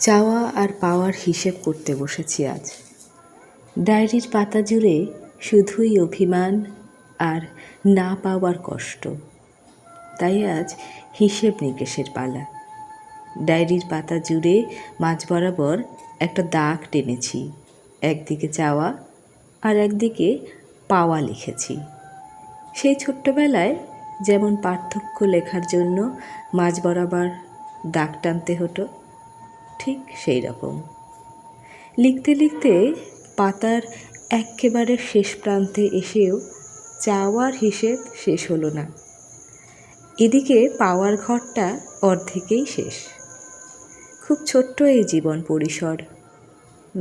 চাওয়া আর পাওয়ার হিসেব করতে বসেছি আজ। ডায়েরির পাতা জুড়ে শুধুই অভিমান আর না পাওয়ার কষ্ট। তাই আজ হিসেব নিকেশের পালা। ডায়েরির পাতা জুড়ে মাঝ বরাবর একটা দাগ টেনেছি। একদিকে চাওয়া আর একদিকে পাওয়া লিখেছি। সেই ছোট্টবেলায় যেমন পার্থক্য লেখার জন্য মাঝ বরাবর দাগ টানতে হতো ঠিক সেই রকম। লিখতে লিখতে পাতার এক্কেবারে শেষ প্রান্তে এসেও চাওয়ার হিসেব শেষ হলো না। এদিকে পাওয়ার ঘরটা অর্ধেকেই শেষ। খুব ছোট্ট এই জীবন পরিসর।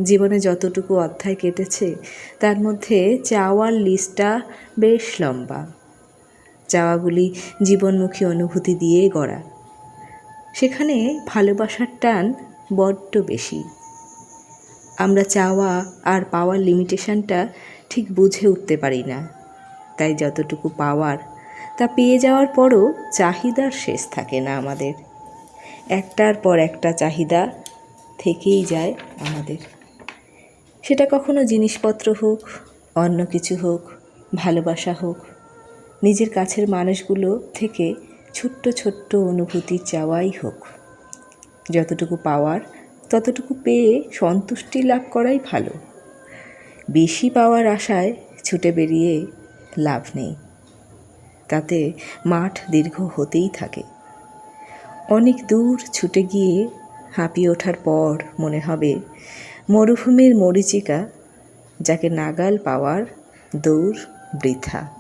জীবনে যতটুকু অধ্যায় কেটেছে, তার মধ্যে চাওয়ার লিস্টটা বেশ লম্বা। চাওয়াগুলি জীবনমুখী অনুভূতি দিয়ে গড়া। সেখানে ভালোবাসার টান বড্ড বেশি। আমরা চাওয়া আর পাওয়ার লিমিটেশনটা ঠিক বুঝে উঠতে পারি না। তাই যতটুকু পাওয়ার, তা পেয়ে যাওয়ার পরও চাহিদার শেষ থাকে না আমাদের। একটার পর একটা চাহিদা থেকেই যায় আমাদের। সেটা কখনো জিনিসপত্র হোক, অন্য কিছু হোক, ভালোবাসা হোক, নিজের কাছের মানুষগুলো থেকে ছোট্ট ছোট্ট অনুভূতি চাওয়াই হোক। যতটুকু পাওয়ার, ততটুকু পেয়ে সন্তুষ্টি লাভ করাই ভালো। বেশি পাওয়ার আশায় ছুটে বেরিয়ে লাভ নেই। তাতে মাঠ দীর্ঘ হতেই থাকে। অনেক দূর ছুটে গিয়ে হাঁপিয়ে ওঠার পর মনে হবে মরুভূমির মরিচিকা, যাকে নাগাল পাওয়ার দৌড় বৃথা।